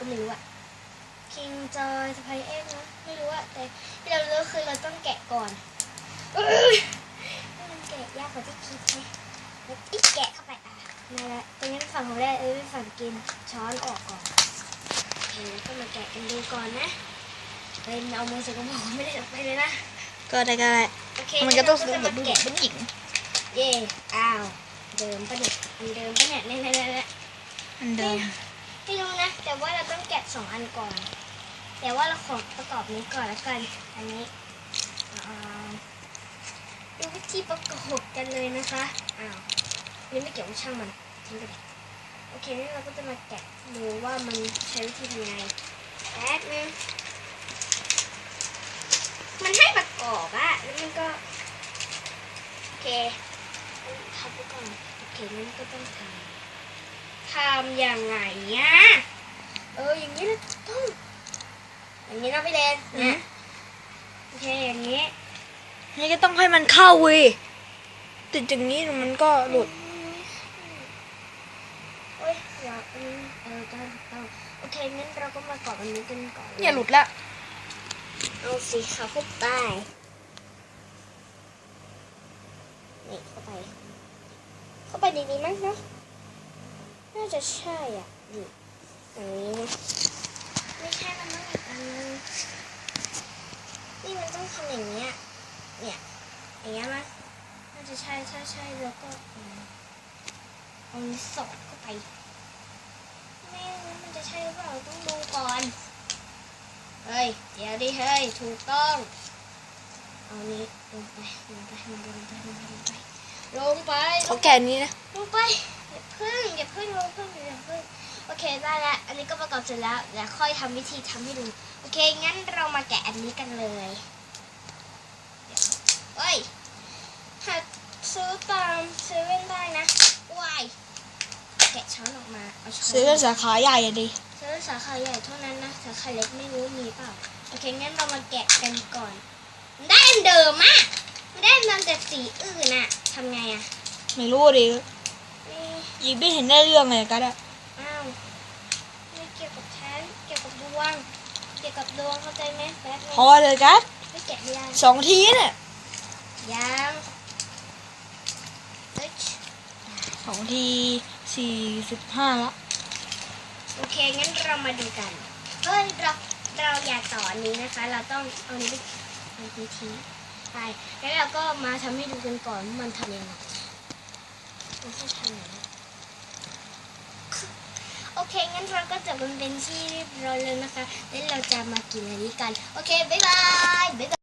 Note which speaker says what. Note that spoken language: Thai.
Speaker 1: ก็ไม่รู้อะ King Joy สไปเอ็กนะไม่รู้อะแต่ที่เรารู้คือเราต้องแกะก่อนอื้อมันแกะยากกว่าที่คิดไหมแล้วอีกแกะเข้าไปอะมาละตรงนี้เป็นฝั่งของแรกเออเป็นฝั่งกินช้อนออกก่อนโอเคแล้วก็มาแกะกันดูก่อนนะเป็นเอามือใส่กระบอกไม่ได้ไปเลยนะ
Speaker 2: ก็ได้ก็ได้
Speaker 1: โอเค
Speaker 2: มันก็ต้อง
Speaker 1: งั้
Speaker 2: ซื้อน
Speaker 1: เรา
Speaker 2: แบบ
Speaker 1: มา
Speaker 2: ผู้หญิ
Speaker 1: แกะ
Speaker 2: งผู้หญิง
Speaker 1: เย่อ้าว เดิมปะเนี่ยอันเดิมปะเนี่ยเนี่ยเนี่ยเนี่ย
Speaker 2: อันเดิม
Speaker 1: ไม่รู้นะ แต่ว่าเราต้องแกะสองอันก่อน แต่ว่าเราขอประกอบนี้ก่อนแล้วกัน อันนี้ดูวิธีประกอบกันเลยนะคะ อ้าวนี่ไม่เกี่ยวกับช่างมันทิ้งไปเลยโอเคงั้นเราก็จะมาแกะดูว่ามันใช้วิธียังไงแป๊บนึงมันให้ประกอบอะแล้วมันก็ โอเคทำไปก่อน โอเคงั้นก็ต้องทำ ทำยังไงเนี่ยเอออย่างนี้นะต้องอย่างนี้นะพี่เดน
Speaker 2: อืม
Speaker 1: นะโอเคอย่างนี้
Speaker 2: นี่ก็ต้องให้มันเข้าเว้ยติดอย่างนี้มันก็หลุด
Speaker 1: โอ้ยอยากอืมเออต้องต้องโอเคงั้นเราก็มากรอบอันนี้กันก่อน
Speaker 2: เนี่ยหลุดละ
Speaker 1: เอาสีขาวเข้าไปนี่เข้าไป เข้าไปดีๆมั้งเนาะ น่าจะใช่อะนี่อย่างนี้นะไม่ใช่มันต้องอีกอันนึงนี่มันต้องทำอย่างเงี้ยเนี่ยอย่างเงี้ยมั้ยน่าจะใช่ใช่ใช่แล้วก็อืมเอานี้สอดเข้าไปไม่รู้มันจะใช่หรือเปล่าต้องดูก่อนเฮ้ยเดี๋ยวดิเฮ้ยถูกต้องเอานี้ลงไปลงไปลงไปลงไปลงไปลงไปลงไป
Speaker 2: เขาแก่นี้นะ
Speaker 1: ลงไป เคได้แล้ว อันนี้ก็ประกอบเสร็จแล้วเดี๋ยวค่อยทำวิธีทำให้ดู โอเค งั้นเรามาแกะอันนี้กันเลยเดี๋ยวเอ้ยหาซื้อตามเซเว่นได้นะวายแกะช้อนออกมาเอาช้อน
Speaker 2: ซื้อสาขาใหญ่อะดิ
Speaker 1: ซื้อสาขาใหญ่เท่านั้นนะ สาขาเล็กไม่รู้มีเปล่า โอเค งั้นเรามาแกะกันก่อนมันได้อันเดิมอะมันได้อันเดิมแต่สีอื่นอะทำไงอะ
Speaker 2: ไม่รู้ดิ
Speaker 1: นี่
Speaker 2: ยิงไม่เห็นได้เรื่องเลยก็ได้
Speaker 1: อ้าวไม่เกี่ยวกับฉัน เกี่ยวกับดวง เกี่ยวกับดวงเข้าใจไหมแป๊บนึง
Speaker 2: พอเลยกัส
Speaker 1: ไม่แกะไม่ได้
Speaker 2: สองทีเนี่ย
Speaker 1: ยังเฮ้ย
Speaker 2: สองทีสี่สิบห้าละ
Speaker 1: โอเคงั้นเรามาดูกันเฮ้ยเราเราอยากต่ออันนี้นะคะ เราต้องเอานี้ไปเอานี้ทิ้งไปแล้วเราก็มาทำให้ดูกันก่อนว่ามันทำยังไงมันต้องทำอย่างนี้ โอเค งั้นเราก็จะมันเป็นที่เรียบร้อยแล้วนะคะ แล้วเราจะมากินอันนี้กัน โอเค บ๊ายบาย บ๊ายบาย